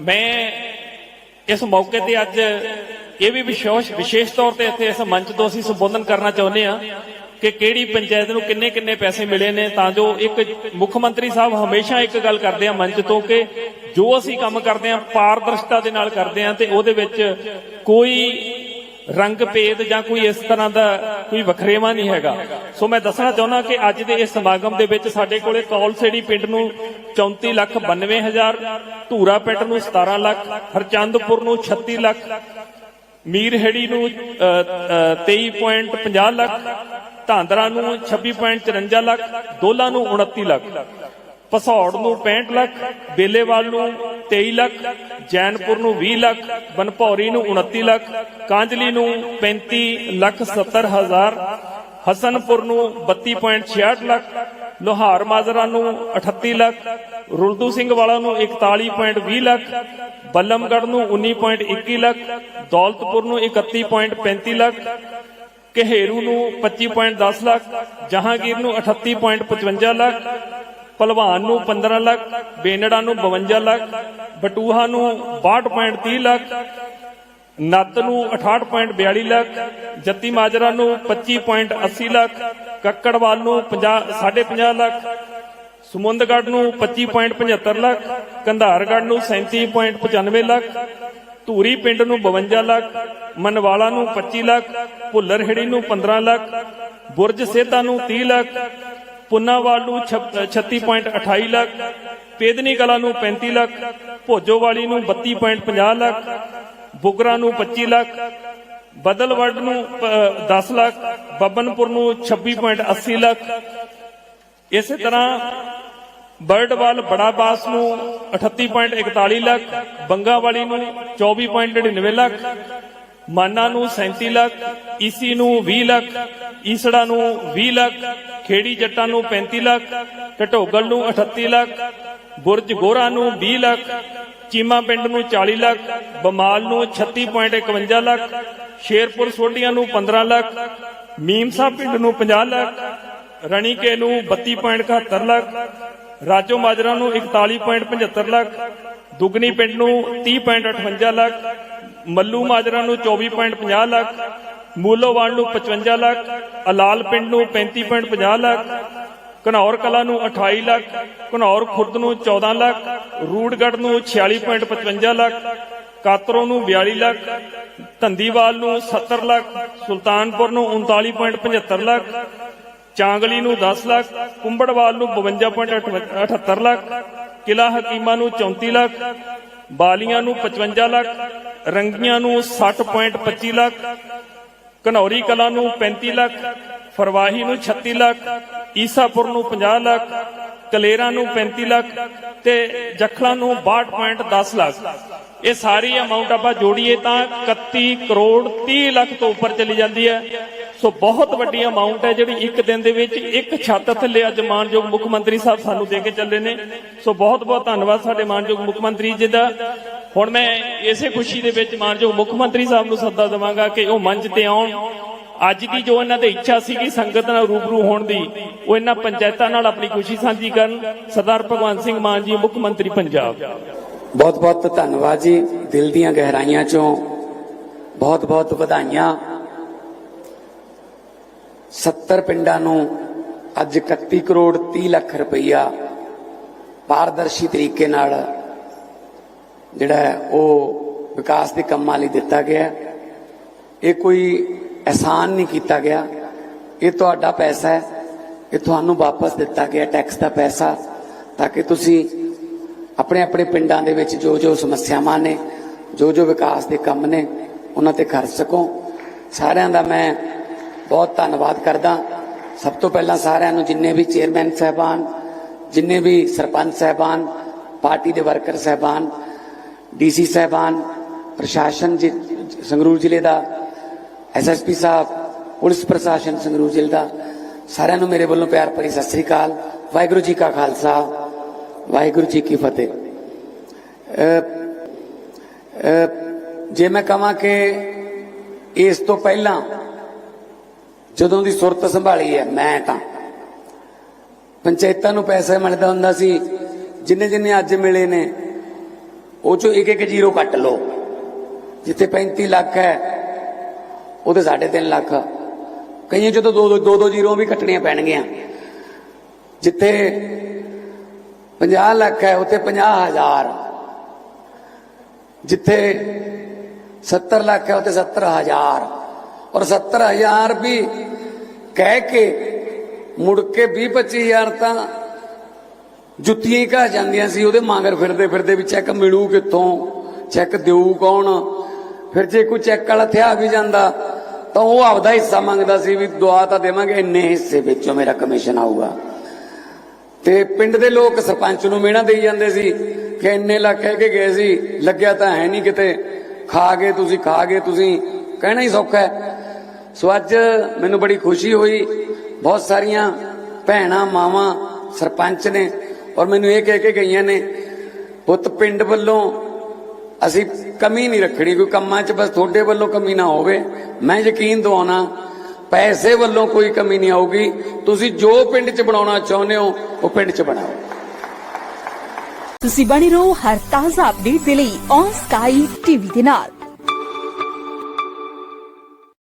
ਮੈਂ ਇਸ ਮੌਕੇ ਤੇ ਅੱਜ ਇਹ ਵੀ ਵਿਸ਼ੇਸ਼ ਵਿਸ਼ੇਸ਼ ਤੌਰ ਤੇ ਇੱਥੇ ਇਸ ਮੰਚ ਤੋਂ ਅਸੀਂ ਸੰਬੋਧਨ ਕਰਨਾ ਚਾਹੁੰਦੇ ਹਾਂ ਕਿ ਕਿਹੜੀ ਪੰਚਾਇਤ ਨੂੰ ਕਿੰਨੇ ਕਿੰਨੇ ਪੈਸੇ ਮਿਲੇ ਨੇ, ਤਾਂ ਜੋ ਇੱਕ ਮੁੱਖ ਮੰਤਰੀ ਸਾਹਿਬ ਹਮੇਸ਼ਾ ਇੱਕ ਗੱਲ ਕਰਦੇ ਆ ਮੰਚ ਤੋਂ ਕਿ ਜੋ ਅਸੀਂ ਕੰਮ ਕਰਦੇ ਆ ਪਾਰਦਰਸ਼ਤਾ ਦੇ ਨਾਲ ਕਰਦੇ ਆ ਤੇ ਉਹਦੇ ਵਿੱਚ ਕੋਈ ਰੰਗ ਭੇਦ ਜਾਂ ਕੋਈ ਇਸ ਤਰ੍ਹਾਂ ਦਾ ਕੋਈ ਵਖਰੇਵਾ ਨਹੀਂ ਹੈਗਾ। ਸੋ ਮੈਂ ਦੱਸਣਾ ਚਾਹੁੰਦਾ ਕਿ ਅੱਜ ਦੇ ਇਸ ਸਮਾਗਮ ਦੇ ਵਿੱਚ ਸਾਡੇ ਕੋਲੇ ਕੌਲਸੇੜੀ ਪਿੰਡ ਨੂੰ 34 ਲੱਖ 92 ਹਜ਼ਾਰ ਧੂਰਾ ਪਿੰਡ ਨੂੰ 17 ਲੱਖ ਹਰਚੰਦਪੁਰ ਨੂੰ 36 ਲੱਖ ਮੀਰਹੇੜੀ ਨੂੰ ਅ, ਅ, 23.50 ਲੱਖ ਧਾਂਦਰਾ ਨੂੰ 26.54 ਲੱਖ ਦੋਲਾ ਨੂੰ 29 ਲੱਖ ਪਸੌੜ ਨੂੰ 65 ਲੱਖ ਬੇਲੇਵਾਲ ਨੂੰ 23 ਲੱਖ, ਜੈਨਪੁਰ ਨੂੰ 20 ਲੱਖ ਬਨਪੌਰੀ ਨੂੰ 29 ਲੱਖ, ਕਾਂਜਲੀ ਨੂੰ 35 ਲੱਖ 70 ਹਜ਼ਾਰ, ਹਸਨਪੁਰ ਨੂੰ 32.66 ਲੱਖ, ਲੋਹਾਰ ਮਾਜਰਾ ਨੂੰ 38 ਲੱਖ, ਰੁਲਦੂ ਸਿੰਘ ਵਾਲਾ ਨੂੰ 41.20 ਲੱਖ ਬੱਲਮਗੜ ਨੂੰ 19.21 ਲੱਖ, ਦੌਲਤਪੁਰ ਨੂੰ 31.35 ਲੱਖ, ਕਹੇਰੂ ਨੂੰ 25.10 ਲੱਖ, ਜਹਾਂਗੀਰ ਨੂੰ 38.55 ਲੱਖ ਭਲਵਾਨ ਨੂੰ 15 ਲੱਖ, ਬੇਨੜਾ ਨੂੰ 52 ਲੱਖ, ਬਟੂਹਾ ਨੂੰ 62.30 ਲੱਖ, ਨੱਤ ਨੂੰ 68.42 ਲੱਖ, ਜੱਤੀ ਮਾਜਰਾ ਨੂੰ 25.80 ਲੱਖ, ਕੱਕੜਵਾਲ ਨੂੰ 50 50 ਲੱਖ ਸਮੁੰਦਗੜ ਨੂੰ 25.75 ਲੱਖ ਕੰਧਾਰਗੜ ਨੂੰ 37.95 ਲੱਖ, ਧੂਰੀ ਪਿੰਡ ਨੂੰ 52 ਲੱਖ, ਮਨਵਾਲਾ ਨੂੰ 25 ਲੱਖ, ਭੁੱਲਰਹੇੜੀ ਨੂੰ 15 ਲੱਖ, ਬੁਰਜ ਸੇਤਾ ਨੂੰ 30 ਲੱਖ ਪੁੰਨਾਵਾਲ ਨੂੰ 36.28 ਲੱਖ ਪੇਦਨੀ ਕਲਾ ਨੂੰ 35 ਲੱਖ ਭੋਜੋਵਾਲੀ ਨੂੰ 32.50 ਲੱਖ ਬੁਗਰਾ ਨੂੰ 25 ਲੱਖ ਬਦਲਵੜ ਨੂੰ ਅ, 10 ਲੱਖ ਬੱਬਨਪੁਰ ਨੂੰ 26.80 ਲੱਖ। ਇਸੇ ਤਰ੍ਹਾਂ ਬਰਡਵਾਲ ਬੜਾ ਬਾਸ ਨੂੰ 38.41 ਲੱਖ ਬੰਗਾਵਾਲੀ ਨੂੰ 24.99 ਲੱਖ ਮਾਨਾ ਨੂੰ 37 ਲੱਖ ਈਸੀ ਨੂੰ 20 ਲੱਖ ਈਸੜਾ ਨੂੰ 20 ਲੱਖ ਖੇੜੀ ਜੱਟਾਂ ਨੂੰ 35 ਲੱਖ, ਢਟੋਗਲ ਨੂੰ 38 ਲੱਖ, ਬੁਰਜ ਗੋਰਾ ਨੂੰ 20 ਲੱਖ, ਚੀਮਾ ਪਿੰਡ ਨੂੰ 40 ਲੱਖ, ਬਮਾਲ ਨੂੰ 36.51 ਲੱਖ, ਸ਼ੇਰਪੁਰ ਸੋਢੀਆਂ ਨੂੰ 15 ਲੱਖ, ਮੀਮਸਾ ਪਿੰਡ ਨੂੰ 50 ਲੱਖ, ਰਣੀਕੇ ਨੂੰ 32.71 ਲੱਖ, ਰਾਜੋ ਮਾਜਰਾ ਨੂੰ 41.75 ਲੱਖ, ਦੁਗਨੀ ਪਿੰਡ ਨੂੰ 30.58 ਲੱਖ, ਮੱਲੂ ਮਾਜਰਾ ਨੂੰ 24.50 ਲੱਖ, ਮੂਲੋਵਾਲ ਨੂੰ 55 ਲੱਖ ਅਲਾਲ ਪਿੰਡ ਨੂੰ 35.50 ਲੱਖ, ਘਨੌਰ ਕਲਾ ਨੂੰ 28 ਲੱਖ, ਘਨੌਰ ਖੁਰਦ ਨੂੰ 14 ਲੱਖ ਰੂੜਗੜ ਨੂੰ 46.55 ਲੱਖ, ਕਾਤਰੋਂ ਨੂੰ 42 ਲੱਖ, ਧੰਦੀਵਾਲ ਨੂੰ 70 ਲੱਖ, ਸੁਲਤਾਨਪੁਰ ਨੂੰ 39.75 ਲੱਖ, ਚਾਂਗਲੀ ਨੂੰ 10 ਲੱਖ, ਕੁੰਬੜਵਾਲ ਨੂੰ 52.78 ਲੱਖ ਕਿਲਾ ਹਕੀਮਾ ਨੂੰ 34 ਲੱਖ, ਬਾਲੀਆਂ ਨੂੰ 55 ਲੱਖ, ਰੰਗੀਆਂ ਨੂੰ 60.25 ਲੱਖ ਘਨੌਰੀ ਕਲਾਂ ਨੂੰ 35 ਲੱਖ, ਫਰਵਾਹੀ ਨੂੰ 36 ਲੱਖ, ਈਸਾਪੁਰ ਨੂੰ 50 ਲੱਖ, ਕਲੇਰਾ ਨੂੰ 35 ਲੱਖ ਤੇ ਜਖਲਾ ਨੂੰ 62.10 ਲੱਖ। ਇਹ ਸਾਰੀ ਅਮਾਉਂਟ ਆਪਾਂ ਜੋੜੀਏ ਤਾਂ 31 ਕਰੋੜ 30 ਲੱਖ ਤੋਂ ਉੱਪਰ ਚਲੀ ਜਾਂਦੀ ਹੈ। ਸੋ ਬਹੁਤ ਵੱਡੀ ਅਮਾਉਂਟ ਹੈ ਜਿਹੜੀ ਇੱਕ ਦਿਨ ਦੇ ਵਿੱਚ ਇੱਕ ਛੱਤ ਥੱਲੇ ਅੱਜ ਮਾਨਯੋਗ ਮੁੱਖ ਮੰਤਰੀ ਸਾਹਿਬ ਸਾਨੂੰ ਦੇ ਕੇ ਚੱਲੇ ਨੇ। ਸੋ ਬਹੁਤ ਬਹੁਤ ਧੰਨਵਾਦ ਸਾਡੇ ਮਾਨਯੋਗ ਮੁੱਖ ਮੰਤਰੀ ਜੀ ਦਾ। ਹੁਣ ਮੈਂ ਇਸੇ ਖੁਸ਼ੀ ਦੇ ਵਿੱਚ ਮਾਨਯੋਗ ਮੁੱਖ ਮੰਤਰੀ ਸਾਹਿਬ ਨੂੰ ਸੱਦਾ ਦੇਵਾਂਗਾ ਕਿ ਉਹ ਮੰਚ ਤੇ ਆਉਣ। ਅੱਜ ਦੀ ਜੋ ਇਹਨਾਂ ਦੀ ਇੱਛਾ ਸੀਗੀ ਸੰਗਤ ਨਾਲ ਰੂਬਰੂ ਹੋਣ ਦੀ, ਉਹ ਇਹਨਾਂ ਪੰਚਾਇਤਾਂ ਨਾਲ ਆਪਣੀ ਖੁਸ਼ੀ ਸਾਂਝੀ ਕਰਨ। ਸਰਦਾਰ ਭਗਵੰਤ ਸਿੰਘ ਮਾਨ ਜੀ, ਮੁੱਖ ਮੰਤਰੀ ਪੰਜਾਬ। ਬਹੁਤ ਬਹੁਤ ਧੰਨਵਾਦ ਜੀ, ਦਿਲ ਦੀਆਂ ਗਹਿਰਾਈਆਂ ਚੋਂ। ਬਹੁਤ ਬਹੁਤ ਵਧਾਈਆਂ। 70 ਪਿੰਡਾਂ ਨੂੰ ਅੱਜ 31 ਕਰੋੜ 30 ਲੱਖ ਰੁਪਈਆ ਪਾਰਦਰਸ਼ੀ ਤਰੀਕੇ ਨਾਲ ਜਿਹੜਾ ਉਹ ਵਿਕਾਸ ਦੇ ਕੰਮਾਂ ਲਈ ਦਿੱਤਾ ਗਿਆ ਇਹ ਕੋਈ ਅਹਿਸਾਨ ਨਹੀਂ ਕੀਤਾ ਗਿਆ। ਇਹ ਤੁਹਾਡਾ ਪੈਸਾ ਹੈ। ਇਹ ਤੁਹਾਨੂੰ ਵਾਪਸ ਦਿੱਤਾ ਗਿਆ ਟੈਕਸ ਦਾ ਪੈਸਾ, ਤਾਂ ਕਿ ਤੁਸੀਂ ਆਪਣੇ ਆਪਣੇ ਪਿੰਡਾਂ ਦੇ ਵਿੱਚ ਜੋ ਜੋ ਸਮੱਸਿਆਵਾਂ ਨੇ, ਜੋ ਜੋ ਵਿਕਾਸ ਦੇ ਕੰਮ ਨੇ, ਉਹਨਾਂ ਤੇ ਖਰਚ ਸਕੋ। ਸਾਰਿਆਂ ਦਾ ਮੈਂ ਬਹੁਤ ਧੰਨਵਾਦ ਕਰਦਾ। ਸਭ ਤੋਂ ਪਹਿਲਾਂ ਸਾਰਿਆਂ ਨੂੰ ਜਿੰਨੇ ਵੀ ਚੇਅਰਮੈਨ ਸਹਿਬਾਨ, ਜਿੰਨੇ ਵੀ ਸਰਪੰਚ ਸਹਿਬਾਨ, ਪਾਰਟੀ ਦੇ ਵਰਕਰ ਸਹਿਬਾਨ ਡੀਸੀ ਸਹਿਬਾਨ, ਪ੍ਰਸ਼ਾਸਨ ਜੀ, ਸੰਗਰੂਰ ਜ਼ਿਲ੍ਹੇ ਦਾ ਐਸਐਸਪੀ ਸਾਹਿਬ, ਪੁਲਿਸ ਪ੍ਰਸ਼ਾਸਨ ਸੰਗਰੂਰ ਜ਼ਿਲ੍ਹੇ ਦਾ, ਸਾਰਿਆਂ ਨੂੰ ਮੇਰੇ ਵੱਲੋਂ ਪਿਆਰ ਭਰੀ ਸਤਿ ਸ੍ਰੀ ਅਕਾਲ। ਵਾਹਿਗੁਰੂ ਜੀ ਕਾ ਖਾਲਸਾ, ਵਾਹਿਗੁਰੂ ਜੀ ਕੀ ਫਤਿਹ। ਜੇ ਮੈਂ ਕਹਾਂ ਕਿ ਇਸ ਤੋਂ ਪਹਿਲਾਂ ਜਦੋਂ ਦੀ ਸੁਰਤ ਸੰਭਾਲੀ ਹੈ, ਮੈਂ ਤਾਂ ਪੰਚਾਇਤਾਂ ਨੂੰ ਪੈਸਾ ਮਿਲਦਾ ਹੁੰਦਾ ਸੀ ਜਿੰਨੇ ਜਿੰਨੇ ਅੱਜ ਮਿਲੇ ਨੇ ਉਹ ਚੋਂ ਇੱਕ ਇੱਕ ਜ਼ੀਰੋ ਕੱਟ ਲਓ। ਜਿੱਥੇ 35 ਲੱਖ ਹੈ, ਉਹਦੇ 3.5 ਲੱਖ। ਕਈਆਂ ਚੋਂ ਤਾਂ ਦੋ ਦੋ ਦੋ ਦੋ ਜ਼ੀਰੋ ਵੀ ਕੱਟਣੀਆਂ ਪੈਣਗੀਆਂ। ਜਿੱਥੇ 50 ਲੱਖ ਹੈ, ਉੱਥੇ 50000 ਜਿੱਥੇ 70 ਲੱਖ ਹੈ, ਉੱਥੇ 70000 ਔਰ 70000 ਵੀ ਕਹਿ ਕੇ ਮੁੜ ਕੇ 20 25000 ਤਾਂ ਜੁੱਤੀਆਂ ਹੀ ਘਾ ਜਾਂਦੀਆਂ ਸੀ, ਉਹਦੇ ਮਾਂਗਰ ਫਿਰਦੇ ਫਿਰਦੇ ਵੀ ਚੈੱਕ ਮਿਲੂ ਕਿੱਥੋਂ? ਚੈੱਕ ਦੇਊ ਕੌਣ? ਫਿਰ ਜੇ ਕੋਈ ਚੈੱਕ ਵਾਲਾ ਥਿਆ ਵੀ ਜਾਂਦਾ, ਤਾਂ ਉਹ ਆਪਦਾ ਹਿੱਸਾ ਮੰਗਦਾ ਸੀ ਵੀ ਦੁਆ ਤਾਂ ਦੇਵਾਂਗੇ, ਇੰਨੇ ਹਿੱਸੇ ਵਿੱਚੋਂ ਮੇਰਾ ਕਮਿਸ਼ਨ ਆਊਗਾ। ਤੇ ਪਿੰਡ ਦੇ ਲੋਕ ਸਰਪੰਚ ਨੂੰ ਮਿਹਣਾ ਦੇਈ ਜਾਂਦੇ ਸੀ ਕਿ ਇੰਨੇ ਲੱਖ ਕਹਿ ਕੇ ਗਏ ਸੀ, ਲੱਗਿਆ ਤਾਂ ਹੈ ਨਹੀਂ ਕਿਤੇ। ਖਾ ਗਏ ਤੁਸੀਂ, ਖਾ ਗਏ ਤੁਸੀਂ, ਕਹਿਣਾ ਹੀ ਸੌਖਾ ਹੈ। ਸੋ ਅੱਜ ਮੈਨੂੰ ਬੜੀ ਖੁਸ਼ੀ ਹੋਈ, ਬਹੁਤ ਸਾਰੀਆਂ ਭੈਣਾਂ, ਮਾਵਾਂ, ਸਰਪੰਚ ਨੇ ਔਰ ਮੈਨੂੰ ਇਹ ਕਹਿ ਕੇ ਗਈਆਂ ਨੇ, ਪੁੱਤ, ਪਿੰਡ ਵੱਲੋਂ ਅਸੀਂ ਕਮੀ ਨਹੀਂ ਰੱਖਣੀ, ਕੋਈ ਕੰਮਾਂ 'ਚ ਬਸ ਤੁਹਾਡੇ ਵੱਲੋਂ ਕਮੀ ਨਾ ਹੋਵੇ। ਮੈਂ ਯਕੀਨ ਦਵਾਉਣਾ, ਪੈਸੇ ਵੱਲੋਂ ਕੋਈ ਕਮੀ ਨਹੀਂ ਆਊਗੀ। ਤੁਸੀਂ ਜੋ ਪਿੰਡ 'ਚ ਬਣਾਉਣਾ ਚਾਹੁੰਦੇ ਹੋ, ਉਹ ਪਿੰਡ 'ਚ ਬਣਾਓ। ਤੁਸੀਂ ਬਣੇ ਰਹੋ ਹਰ ਤਾਜ਼ਾ ਅਪਡੇਟ ਦੇ ਲਈ ਔਨ ਸਕਾਈ ਟੀਵੀ ਦੇ ਨਾਲ।